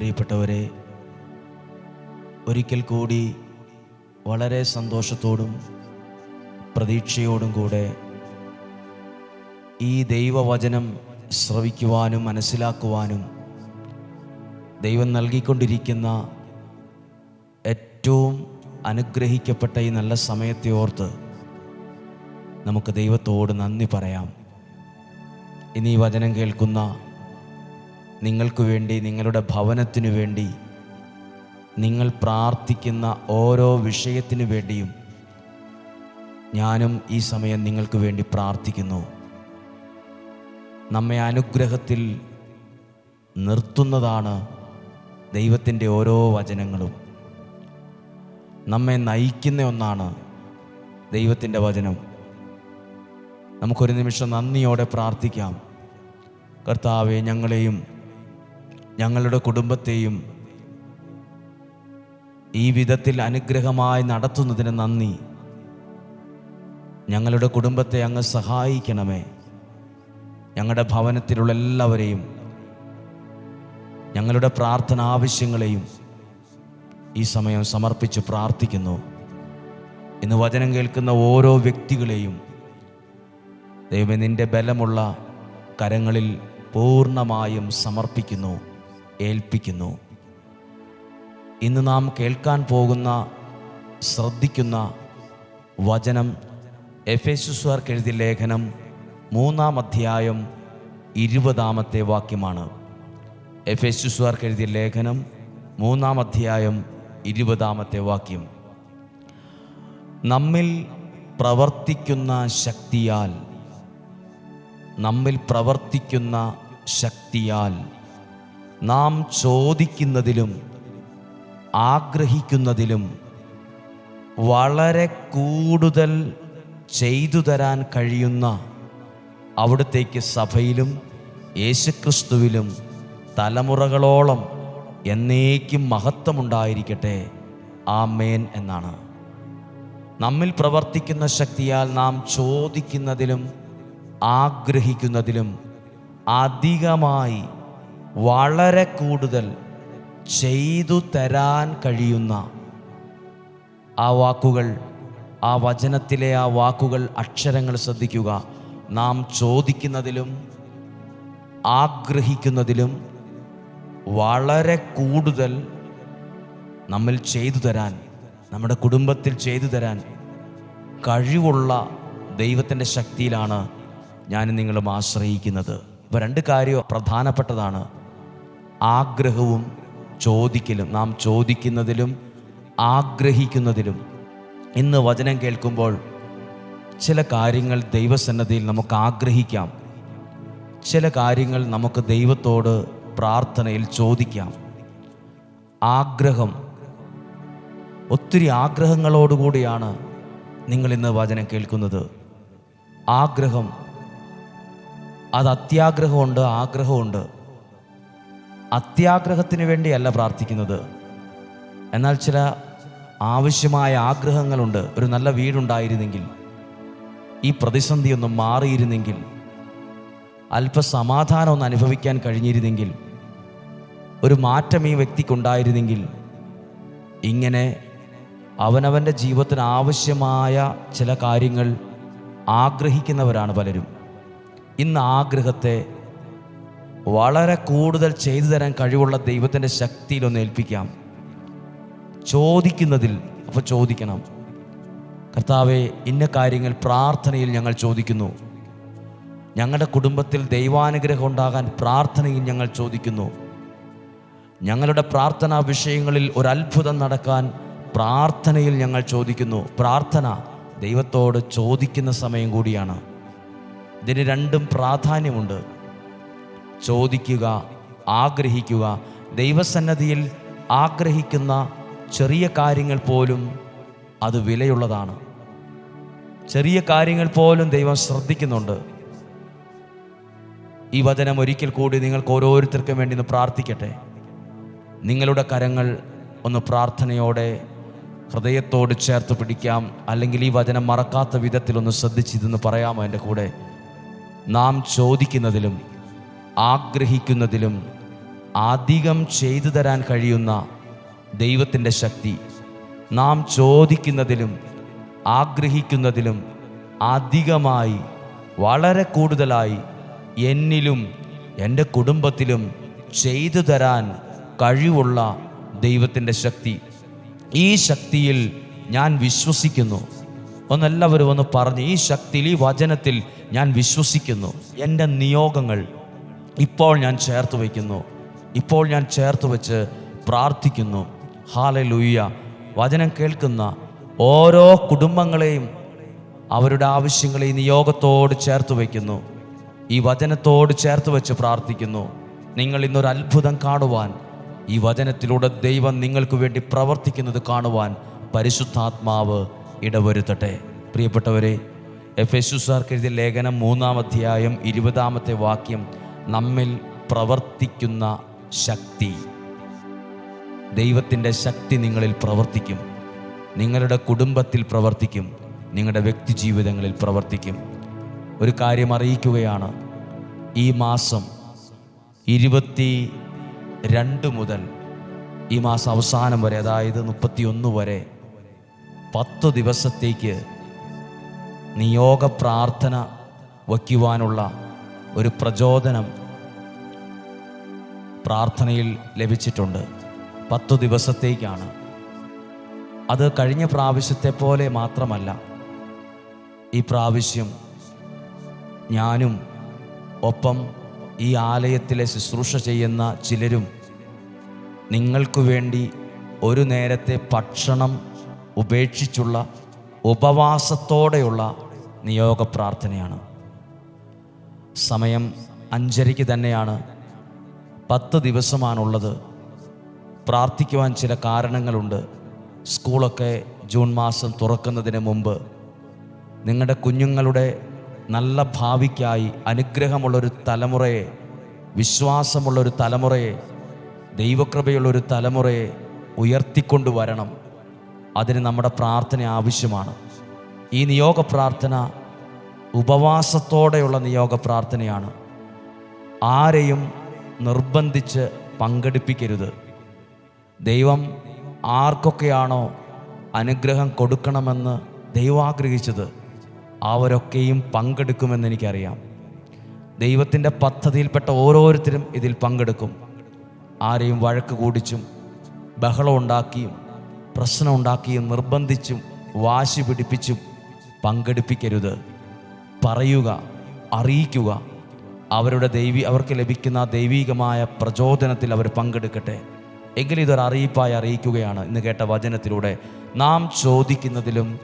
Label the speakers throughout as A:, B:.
A: പ്രിയപ്പെട്ടവരെ ഒരിക്കൽ കൂടി വളരെ സന്തോഷത്തോടും പ്രതീക്ഷയോടും കൂടെ ഈ ദൈവവചനം ശ്രവിക്കുവാനും മനസ്സിലാക്കുവാനും ദൈവം നൽകിക്കൊണ്ടിരിക്കുന്ന ഏറ്റവും അനുഗ്രഹിക്കപ്പെട്ട ഈ നല്ല സമയത്തെ ഓർത്ത് നമുക്ക് ദൈവത്തോട് നന്ദി പറയാം. ഇനി വചനം കേൾക്കുന്ന നിങ്ങൾക്ക് വേണ്ടി നിങ്ങളുടെ ഭവനത്തിനു വേണ്ടി നിങ്ങൾ പ്രാർത്ഥിക്കുന്ന ഓരോ വിഷയത്തിനു വേണ്ടിയും ഞാനും ഈ സമയം നിങ്ങൾക്ക് വേണ്ടി പ്രാർത്ഥിക്കുന്നു. നമ്മെ അനുഗ്രഹത്തിൽ നിർത്തുന്നതാണ് ദൈവത്തിന്റെ ഓരോ വചനങ്ങളും. നമ്മെ നയിക്കുന്ന ഒന്നാണ് ദൈവത്തിന്റെ വചനം. നമുക്കൊരു നിമിഷം നന്ദിയോടെ പ്രാർത്ഥിക്കാം. കർത്താവെ ഞങ്ങളെയും ഞങ്ങളുടെ കുടുംബത്തെയും ഈ വിധത്തിൽ അനുഗ്രഹമായി നടത്തുന്നതിന് നന്ദി. ഞങ്ങളുടെ കുടുംബത്തെ അങ്ങ് സഹായിക്കണമേ. ഞങ്ങളുടെ ഭവനത്തിലുള്ള എല്ലാവരെയും ഞങ്ങളുടെ പ്രാർത്ഥന ആവശ്യങ്ങളെയും ഈ സമയം സമർപ്പിച്ച് പ്രാർത്ഥിക്കുന്നു. ഇന്ന് വചനം കേൾക്കുന്ന ഓരോ വ്യക്തികളെയും ദൈവം നിന്റെ ബലമുള്ള കരങ്ങളിൽ പൂർണമായും സമർപ്പിക്കുന്നു. ഏൽപ്പിക്കുന്നു. ഇന്ന് നാം കേൾക്കാൻ പോകുന്ന ശ്രദ്ധിക്കുന്ന വചനം എഫേസുസ്വാർക്ക് എഴുതിയ ലേഖനം മൂന്നാം അധ്യായം ഇരുപതാമത്തെ വാക്യമാണ്. എഫേസുസ്വാർക്ക് എഴുതിയ ലേഖനം മൂന്നാം അധ്യായം ഇരുപതാമത്തെ വാക്യം. നമ്മിൽ പ്രവർത്തിക്കുന്ന ശക്തിയാൽ നമ്മിൽ പ്രവർത്തിക്കുന്ന ശക്തിയാൽ നാം ചോദിക്കുന്നതിലും ആഗ്രഹിക്കുന്നതിലും വളരെ കൂടുതൽ ചെയ്തു തരാൻ കഴിയുന്ന അവിടത്തേക്ക് സഭയിലും യേശുക്രിസ്തുവിലും തലമുറകളോളം എന്നേക്കും മഹത്വമുണ്ടായിരിക്കട്ടെ. ആ മേൻ എന്നാണ്. നമ്മിൽ പ്രവർത്തിക്കുന്ന ശക്തിയാൽ നാം ചോദിക്കുന്നതിലും ആഗ്രഹിക്കുന്നതിലും അധികമായി വളരെ കൂടുതൽ ചെയ്തു തരാൻ കഴിയുന്ന ആ വാക്കുകൾ ആ വചനത്തിലെ ആ വാക്കുകൾ അക്ഷരങ്ങൾ ശ്രദ്ധിക്കുക. നാം ചോദിക്കുന്നതിലും ആഗ്രഹിക്കുന്നതിലും വളരെ കൂടുതൽ നമ്മൾ ചെയ്തു തരാൻ നമ്മുടെ കുടുംബത്തിൽ ചെയ്തു തരാൻ കഴിവുള്ള ദൈവത്തിന്റെ ശക്തിയിലാണ് ഞാൻ നിങ്ങളും ആശ്രയിക്കുന്നത്. ഇപ്പോൾ രണ്ട് കാര്യം പ്രധാനപ്പെട്ടതാണ്. ആഗ്രഹവും ചോദിക്കലും നാം ചോദിക്കുന്നതിലും ആഗ്രഹിക്കുന്നതിലും. ഇന്ന് വചനം കേൾക്കുമ്പോൾ ചില കാര്യങ്ങൾ ദൈവസന്നദ്ധിയിൽ നമുക്ക് ആഗ്രഹിക്കാം. ചില കാര്യങ്ങൾ നമുക്ക് ദൈവത്തോട് പ്രാർത്ഥനയിൽ ചോദിക്കാം. ആഗ്രഹം. ഒത്തിരി ആഗ്രഹങ്ങളോടുകൂടിയാണ് നിങ്ങൾ ഇന്ന് വചനം കേൾക്കുന്നത്. ആഗ്രഹം. അത് അത്യാഗ്രഹമുണ്ട് ആഗ്രഹമുണ്ട്. അത്യാഗ്രഹത്തിന് വേണ്ടിയല്ല പ്രാർത്ഥിക്കുന്നത്. എന്നാൽ ചില ആവശ്യമായ ആഗ്രഹങ്ങളുണ്ട്. ഒരു നല്ല വീടുണ്ടായിരുന്നെങ്കിൽ ഈ പ്രതിസന്ധി ഒന്ന് മാറിയിരുന്നെങ്കിൽ അല്പസമാധാനം ഒന്ന് അനുഭവിക്കാൻ കഴിഞ്ഞിരുന്നെങ്കിൽ ഒരു മാറ്റം ഈ വ്യക്തിക്കുണ്ടായിരുന്നെങ്കിൽ ഇങ്ങനെ അവനവന്റെ ജീവിതത്തിന് ആവശ്യമായ ചില കാര്യങ്ങൾ ആഗ്രഹിക്കുന്നവരാണ് പലരും. ഇന്ന് ആഗ്രഹത്തെ വളരെ കൂടുതൽ ചെയ്തു തരാൻ കഴിവുള്ള ദൈവത്തിന്റെ ശക്തിയിലൊന്ന് ഏൽപ്പിക്കാം. ചോദിക്കുന്നതിൽ അപ്പോൾ ചോദിക്കണം. കർത്താവെ ഇന്ന കാര്യങ്ങൾ പ്രാർത്ഥനയിൽ ഞങ്ങൾ ചോദിക്കുന്നു. ഞങ്ങളുടെ കുടുംബത്തിൽ ദൈവാനുഗ്രഹം ഉണ്ടാകാൻ പ്രാർത്ഥനയിൽ ഞങ്ങൾ ചോദിക്കുന്നു. ഞങ്ങളുടെ പ്രാർത്ഥനാ വിഷയങ്ങളിൽ ഒരു അത്ഭുതം നടക്കാൻ പ്രാർത്ഥനയിൽ ഞങ്ങൾ ചോദിക്കുന്നു. പ്രാർത്ഥന ദൈവത്തോട് ചോദിക്കുന്ന സമയം കൂടിയാണ്. ഇതിന് രണ്ടും പ്രാധാന്യമുണ്ട്. ചോദിക്കുക ആഗ്രഹിക്കുക. ദൈവസന്നദ്ധിയിൽ ആഗ്രഹിക്കുന്ന ചെറിയ കാര്യങ്ങൾ പോലും അത് വിലയുള്ളതാണ്. ചെറിയ കാര്യങ്ങൾ പോലും ദൈവം ശ്രദ്ധിക്കുന്നുണ്ട്. ഈ വചനം ഒരിക്കൽ കൂടി നിങ്ങൾക്ക് ഓരോരുത്തർക്കും വേണ്ടി ഒന്ന് പ്രാർത്ഥിക്കട്ടെ. നിങ്ങളുടെ കരങ്ങൾ ഒന്ന് പ്രാർത്ഥനയോടെ ഹൃദയത്തോട് ചേർത്ത് പിടിക്കാം. അല്ലെങ്കിൽ ഈ വചനം മറക്കാത്ത വിധത്തിലൊന്ന് ശ്രദ്ധിച്ചിതെന്ന് പറയാമോ എന്റെ കൂടെ? നാം ചോദിക്കുന്നതിലും ആഗ്രഹിക്കുന്നതിലും അധികം ചെയ്തു തരാൻ കഴിയുന്ന ദൈവത്തിന്റെ ശക്തി നാം ചോദിക്കുന്നതിലും ആഗ്രഹിക്കുന്നതിലും അധികമായി വളരെ കൂടുതലായി എന്നിലും എന്റെ കുടുംബത്തിലും ചെയ്തു തരാൻ കഴിവുള്ള ദൈവത്തിന്റെ ശക്തി. ഈ ശക്തിയിൽ ഞാൻ വിശ്വസിക്കുന്നു. ഒന്നെല്ലാവരും ഒന്ന് പറഞ്ഞ് ഈ ശക്തിയിൽ ഈ വചനത്തിൽ ഞാൻ വിശ്വസിക്കുന്നു. എന്റെ നിയോഗങ്ങൾ ഇപ്പോൾ ഞാൻ ചേർത്ത് വയ്ക്കുന്നു. ഇപ്പോൾ ഞാൻ ചേർത്ത് വെച്ച് പ്രാർത്ഥിക്കുന്നു. ഹാല ലുയ്യ വചനം കേൾക്കുന്ന ഓരോ കുടുംബങ്ങളെയും അവരുടെ ആവശ്യങ്ങളെ നിയോഗത്തോട് ചേർത്ത് വയ്ക്കുന്നു. ഈ വചനത്തോട് ചേർത്ത് വെച്ച് പ്രാർത്ഥിക്കുന്നു. നിങ്ങൾ ഇന്നൊരു അത്ഭുതം കാണുവാൻ ഈ വചനത്തിലൂടെ ദൈവം നിങ്ങൾക്ക് വേണ്ടി പ്രവർത്തിക്കുന്നത് കാണുവാൻ പരിശുദ്ധാത്മാവ് ഇടവരുത്തട്ടെ. പ്രിയപ്പെട്ടവരെ എഫ് എസുസാർക്ക് എഴുതിയ ലേഖനം മൂന്നാം അധ്യായം ഇരുപതാമത്തെ വാക്യം നമ്മിൽ പ്രവർത്തിക്കുന്ന ശക്തി. ദൈവത്തിന്റെ ശക്തി നിങ്ങളിൽ പ്രവർത്തിക്കും. നിങ്ങളുടെ കുടുംബത്തിൽ പ്രവർത്തിക്കും. നിങ്ങളുടെ വ്യക്തി ജീവിതങ്ങളിൽ പ്രവർത്തിക്കും. ഒരു കാര്യം അറിയിക്കുകയാണ്. ഈ മാസം ഇരുപത്തി രണ്ട് മുതൽ ഈ മാസം അവസാനം വരെ അതായത് മുപ്പത്തിയൊന്ന് വരെ പത്ത് ദിവസത്തേക്ക് നിയോഗ പ്രാർത്ഥന വയ്ക്കുവാനുള്ള ഒരു പ്രചോദനം പ്രാർത്ഥനയിൽ ലഭിച്ചിട്ടുണ്ട്. പത്തു ദിവസത്തേക്കാണ്. അത് കഴിഞ്ഞ പ്രാവശ്യത്തെ പോലെ മാത്രമല്ല. ഈ പ്രാവശ്യം ഞാനും ഒപ്പം ഈ ആലയത്തിലെ ശുശ്രൂഷ ചെയ്യുന്ന ചിലരും നിങ്ങൾക്കു വേണ്ടി ഒരു നേരത്തെ ഭക്ഷണം ഉപേക്ഷിച്ചുള്ള ഉപവാസത്തോടെയുള്ള നിയോഗ പ്രാർത്ഥനയാണ് സമയം അഞ്ചരയ്ക്ക് തന്നെയാണ്. പത്ത് ദിവസമാണുള്ളത്. പ്രാർത്ഥിക്കുവാൻ ചില കാരണങ്ങളുണ്ട്. സ്കൂളൊക്കെ ജൂൺ മാസം തുറക്കുന്നതിന് മുമ്പ് നിങ്ങളുടെ കുഞ്ഞുങ്ങളുടെ നല്ല ഭാവിക്കായി അനുഗ്രഹമുള്ളൊരു തലമുറയെ വിശ്വാസമുള്ളൊരു തലമുറയെ ദൈവകൃപയുള്ളൊരു തലമുറയെ ഉയർത്തിക്കൊണ്ടുവരണം. അതിന് നമ്മുടെ പ്രാർത്ഥന ആവശ്യമാണ്. ഈ നിയോഗ പ്രാർത്ഥന ഉപവാസത്തോടെയുള്ള നിയോഗ പ്രാർത്ഥനയാണ്. ആരെയും നിർബന്ധിച്ച് പങ്കെടുപ്പിക്കരുത്. ദൈവം ആർക്കൊക്കെയാണോ അനുഗ്രഹം കൊടുക്കണമെന്ന് ദൈവം ആഗ്രഹിച്ചത് അവരൊക്കെയും പങ്കെടുക്കുമെന്ന് എനിക്കറിയാം. ദൈവത്തിന്റെ പദ്ധതിയിൽപ്പെട്ട ഓരോരുത്തരും ഇതിൽ പങ്കെടുക്കും. ആരെയും വഴക്ക് കൂടിച്ചും ബഹളം ഉണ്ടാക്കിയും പ്രശ്നം ഉണ്ടാക്കിയും നിർബന്ധിച്ചും വാശി പിടിപ്പിച്ചും പങ്കെടുപ്പിക്കരുത്. പറയുക അറിയിക്കുക അവരുടെ ദൈവി അവർക്ക് ലഭിക്കുന്ന ദൈവികമായ പ്രചോദനത്തിൽ അവർ പങ്കെടുക്കട്ടെ. എങ്കിലും ഇതൊരു അറിയിപ്പായി അറിയിക്കുകയാണ്. ഇന്ന് കേട്ട വചനത്തിലൂടെ നാം ചോദിക്കുന്നതിലും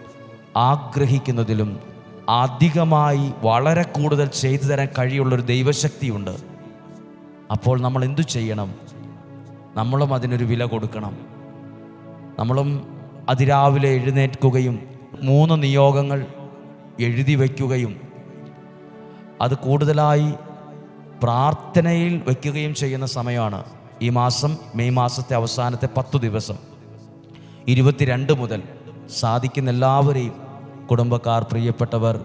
A: ആഗ്രഹിക്കുന്നതിലും അധികമായി വളരെ കൂടുതൽ ചെയ്തു തരാൻ കഴിയുള്ളൊരു ദൈവശക്തിയുണ്ട്. അപ്പോൾ നമ്മൾ എന്തു ചെയ്യണം? നമ്മളും അതിനൊരു വില കൊടുക്കണം. നമ്മളും അതിരാവിലെ എഴുന്നേൽക്കുകയും മൂന്ന് നിയോഗങ്ങൾ എഴുതി വയ്ക്കുകയും അത് കൂടുതലായി പ്രാർത്ഥനയിൽ വയ്ക്കുകയും ചെയ്യുന്ന സമയമാണ് ഈ മാസം മെയ് മാസത്തെ അവസാനത്തെ പത്തു ദിവസം. ഇരുപത്തിരണ്ട് മുതൽ സാധിക്കുന്ന എല്ലാവരെയും കുടുംബക്കാർ പ്രിയപ്പെട്ടവർ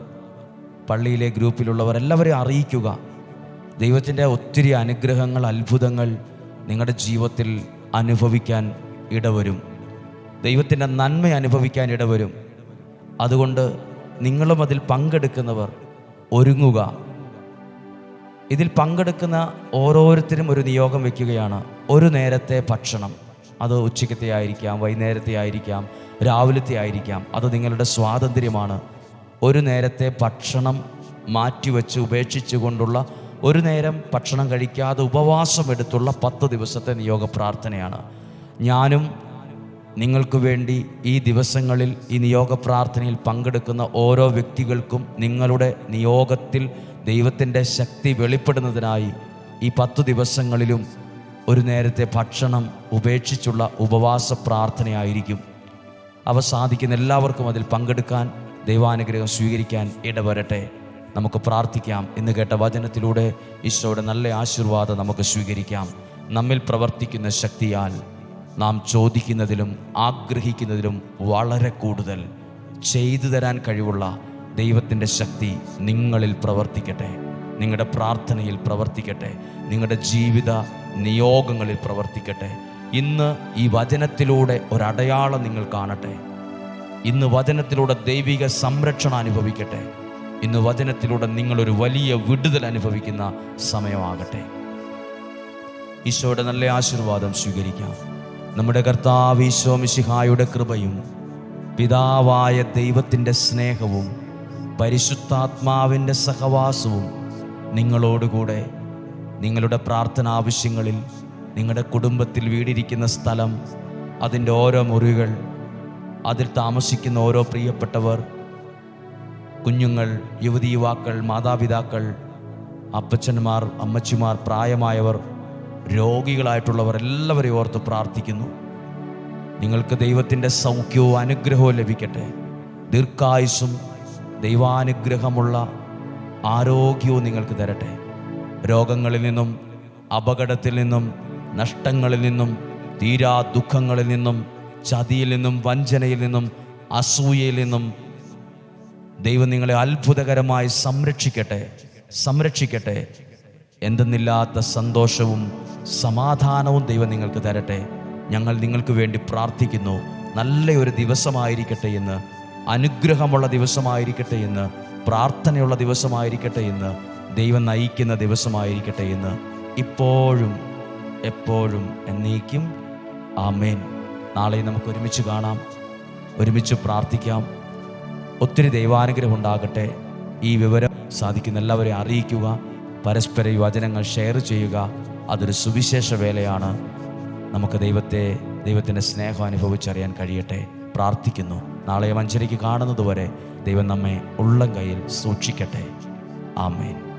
A: പള്ളിയിലെ ഗ്രൂപ്പിലുള്ളവർ എല്ലാവരെയും അറിയിക്കുക. ദൈവത്തിന്റെ ഒത്തിരി അനുഗ്രഹങ്ങൾ അത്ഭുതങ്ങൾ നിങ്ങളുടെ ജീവിതത്തിൽ അനുഭവിക്കാൻ ഇടവരും. ദൈവത്തിന്റെ നന്മ അനുഭവിക്കാൻ ഇടവരും. അതുകൊണ്ട് നിങ്ങളും അതിൽ പങ്കെടുക്കുന്നവർ ഒരുങ്ങുക. ഇതിൽ പങ്കെടുക്കുന്ന ഓരോരുത്തരും ഒരു നിയോഗം വെക്കുകയാണ്. ഒരു നേരത്തെ ഭക്ഷണം. അത് ഉച്ചയ്ക്കത്തെ ആയിരിക്കാം വൈകുന്നേരത്തെ ആയിരിക്കാം രാവിലത്തെ ആയിരിക്കാം. അത് നിങ്ങളുടെ സ്വാതന്ത്ര്യമാണ്. ഒരു നേരത്തെ ഭക്ഷണം മാറ്റിവെച്ച് ഉപേക്ഷിച്ചുകൊണ്ടുള്ള ഒരു നേരം ഭക്ഷണം കഴിക്കാതെ ഉപവാസം എടുത്തുള്ള പത്ത് ദിവസത്തെ നിയോഗ പ്രാർത്ഥനയാണ്. ഞാനും നിങ്ങൾക്ക് വേണ്ടി ഈ ദിവസങ്ങളിൽ ഈ നിയോഗ പ്രാർത്ഥനയിൽ പങ്കെടുക്കുന്ന ഓരോ വ്യക്തികൾക്കും നിങ്ങളുടെ നിയോഗത്തിൽ ദൈവത്തിന്റെ ശക്തി വെളിപ്പെടുന്നതിനായി ഈ പത്തു ദിവസങ്ങളിലും ഒരു നേരത്തെ ഭക്ഷണം ഉപേക്ഷിച്ചുള്ള ഉപവാസ പ്രാർത്ഥനയായിരിക്കും. അവ സാധിക്കുന്ന എല്ലാവർക്കും അതിൽ പങ്കെടുക്കാൻ ദൈവാനുഗ്രഹം സ്വീകരിക്കാൻ ഇടവരട്ടെ. നമുക്ക് പ്രാർത്ഥിക്കാം. എന്ന് കേട്ട വചനത്തിലൂടെ ഈശോയുടെ നല്ല ആശീർവാദം നമുക്ക് സ്വീകരിക്കാം. നമ്മിൽ പ്രവർത്തിക്കുന്ന ശക്തിയാൽ നാം ചോദിക്കുന്നതിലും ആഗ്രഹിക്കുന്നതിലും വളരെ കൂടുതൽ ചെയ്തു തരാൻ കഴിവുള്ള ദൈവത്തിന്റെ ശക്തി നിങ്ങളിൽ പ്രവർത്തിക്കട്ടെ. നിങ്ങളുടെ പ്രാർത്ഥനയിൽ പ്രവർത്തിക്കട്ടെ. നിങ്ങളുടെ ജീവിത നിയോഗങ്ങളിൽ പ്രവർത്തിക്കട്ടെ. ഇന്ന് ഈ വചനത്തിലൂടെ ഒരടയാളം നിങ്ങൾ കാണട്ടെ. ഇന്ന് വചനത്തിലൂടെ ദൈവിക സംരക്ഷണം അനുഭവിക്കട്ടെ. ഇന്ന് വചനത്തിലൂടെ നിങ്ങളൊരു വലിയ വിടുതൽ അനുഭവിക്കുന്ന സമയമാകട്ടെ. ഈശോയുടെ നല്ല ആശീർവാദം സ്വീകരിക്കാം. നമ്മുടെ കർത്താവ് ഈശോ മിശിഹായുടെ കൃപയും പിതാവായ ദൈവത്തിന്റെ സ്നേഹവും പരിശുദ്ധാത്മാവിന്റെ സഹവാസവും നിങ്ങളോടുകൂടെ നിങ്ങളുടെ പ്രാർത്ഥന ആവശ്യങ്ങളിൽ നിങ്ങളുടെ കുടുംബത്തിൽ വീടിരിക്കുന്ന സ്ഥലം അതിന്റെ ഓരോ മുറികൾ അതിൽ താമസിക്കുന്ന ഓരോ പ്രിയപ്പെട്ടവർ കുഞ്ഞുങ്ങൾ യുവതി യുവാക്കൾ മാതാപിതാക്കൾ അപ്പച്ചന്മാർ അമ്മച്ചിമാർ പ്രായമായവർ രോഗികളായിട്ടുള്ളവർ എല്ലാവരെയും ഓർത്ത് പ്രാർത്ഥിക്കുന്നു. നിങ്ങൾക്ക് ദൈവത്തിന്റെ സൗഖ്യവും അനുഗ്രഹവും ലഭിക്കട്ടെ. ദീർഘായുസും ദൈവാനുഗ്രഹമുള്ള ആരോഗ്യവും നിങ്ങൾക്ക് തരട്ടെ. രോഗങ്ങളിൽ നിന്നും അപകടത്തിൽ നിന്നും നഷ്ടങ്ങളിൽ നിന്നും തീരാ ദുഃഖങ്ങളിൽ നിന്നും ചതിയിൽ നിന്നും വഞ്ചനയിൽ നിന്നും അസൂയയിൽ നിന്നും ദൈവം നിങ്ങളെ അത്ഭുതകരമായി സംരക്ഷിക്കട്ടെ സംരക്ഷിക്കട്ടെ. എന്തെന്നില്ലാത്ത സന്തോഷവും സമാധാനവും ദൈവം നിങ്ങൾക്ക് തരട്ടെ. ഞങ്ങൾ നിങ്ങൾക്ക് വേണ്ടി പ്രാർത്ഥിക്കുന്നു. നല്ലൊരു ദിവസമായിരിക്കട്ടെ എന്ന് അനുഗ്രഹമുള്ള ദിവസമായിരിക്കട്ടെ എന്ന് പ്രാർത്ഥനയുള്ള ദിവസമായിരിക്കട്ടെ എന്ന് ദൈവം നയിക്കുന്ന ദിവസമായിരിക്കട്ടെ എന്ന് ഇപ്പോഴും എപ്പോഴും എന്നേക്കും ആമേൻ. നാളെ നമുക്ക് ഒരുമിച്ച് കാണാം ഒരുമിച്ച് പ്രാർത്ഥിക്കാം. ഒത്തിരി ദൈവാനുഗ്രഹം ഉണ്ടാകട്ടെ. ഈ വിവരം സാധിക്കുന്ന എല്ലാവരെയും അറിയിക്കുക. പരസ്പര വചനങ്ങൾ ഷെയർ ചെയ്യുക. അതൊരു സുവിശേഷ വേലയാണ് നമുക്ക് ദൈവത്തെ ദൈവത്തിന്റെ സ്നേഹം അനുഭവിച്ചറിയാൻ കഴിയട്ടെ. പ്രാർത്ഥിക്കുന്നു. നാളെ മഞ്ചരിക്ക് കാണുന്നതുവരെ ദൈവം നമ്മെ ഉള്ളം കയ്യിൽ സൂക്ഷിക്കട്ടെ. ആമേൻ.